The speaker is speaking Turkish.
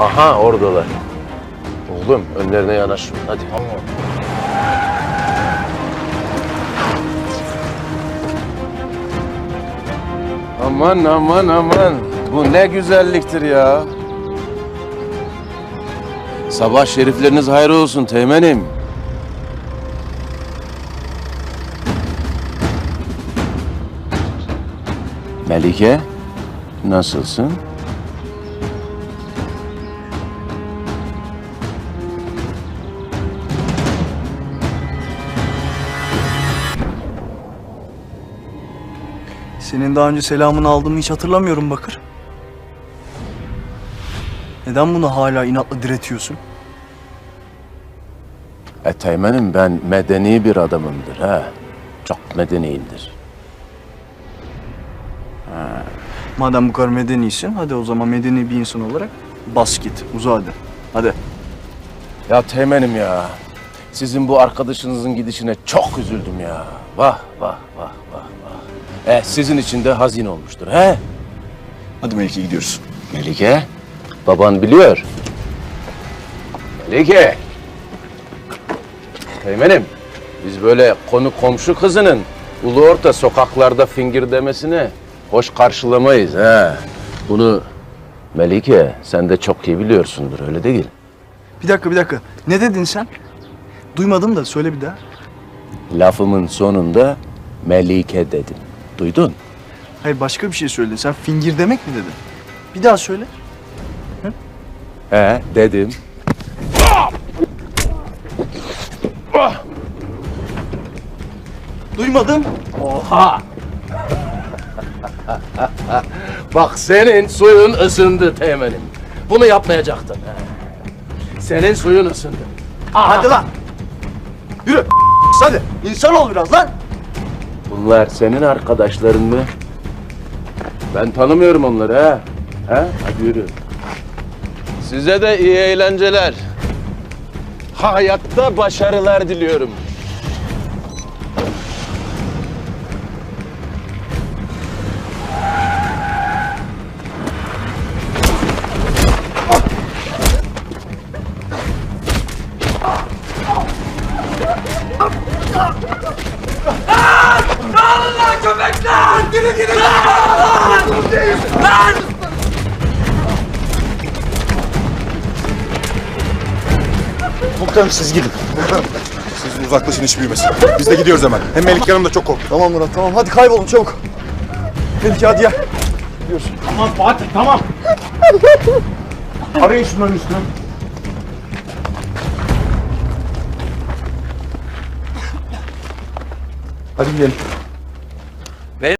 Aha oradalar. Oğlum önlerine yanaş. Hadi. Aman aman aman. Bu ne güzelliktir ya. Sabah şerifleriniz hayır olsun teğmenim. Melike, nasılsın? Senin daha önce selamını aldığımı hiç hatırlamıyorum Bakır. Neden bunu hala inatla diretiyorsun? E teğmenim ben medeni bir adamımdır ha. Çok medeniyimdir. Madem bu kadar medenisin, hadi o zaman medeni bir insan olarak bas git, uza hadi. Hadi. Ya teğmenim ya. Sizin bu arkadaşınızın gidişine çok üzüldüm ya. Vah vah vah vah vah. E sizin için de hazin olmuştur he? Hadi Melike gidiyoruz. Melike, baban biliyor. Melike. Teğmenim, biz böyle konu komşu kızının ulu orta sokaklarda fingir demesini hoş karşılamayız he. Bunu Melike sen de çok iyi biliyorsundur öyle değil. Bir dakika, bir dakika. Ne dedin sen? Duymadım da söyle bir daha. Lafımın sonunda Melike dedim. Duydun? Hayır başka bir şey söyledin. Sen fingir demek mi dedin? Bir daha söyle. He dedim. Duymadım. Bak senin suyun ısındı teğmenim. Bunu yapmayacaktın. he. Senin suyun ısındı. Hadi lan. Yürü. Hadi. İnsan ol biraz lan. Bunlar senin arkadaşların mı? Ben tanımıyorum onları ha. Ha? Hadi yürü. Size de iyi eğlenceler. Hayatta başarılar diliyorum. Komutanım siz gidin. Komutanım. Siz uzaklaşın iş büyümesin. Biz de gidiyoruz hemen. Hem Melike Hanım da çok korktu. Tamam Murat tamam. Hadi kaybolun çabuk. Melike hadi gel. Tamam Fatih tamam. Arayın şunların üstüne. Hadi gidelim.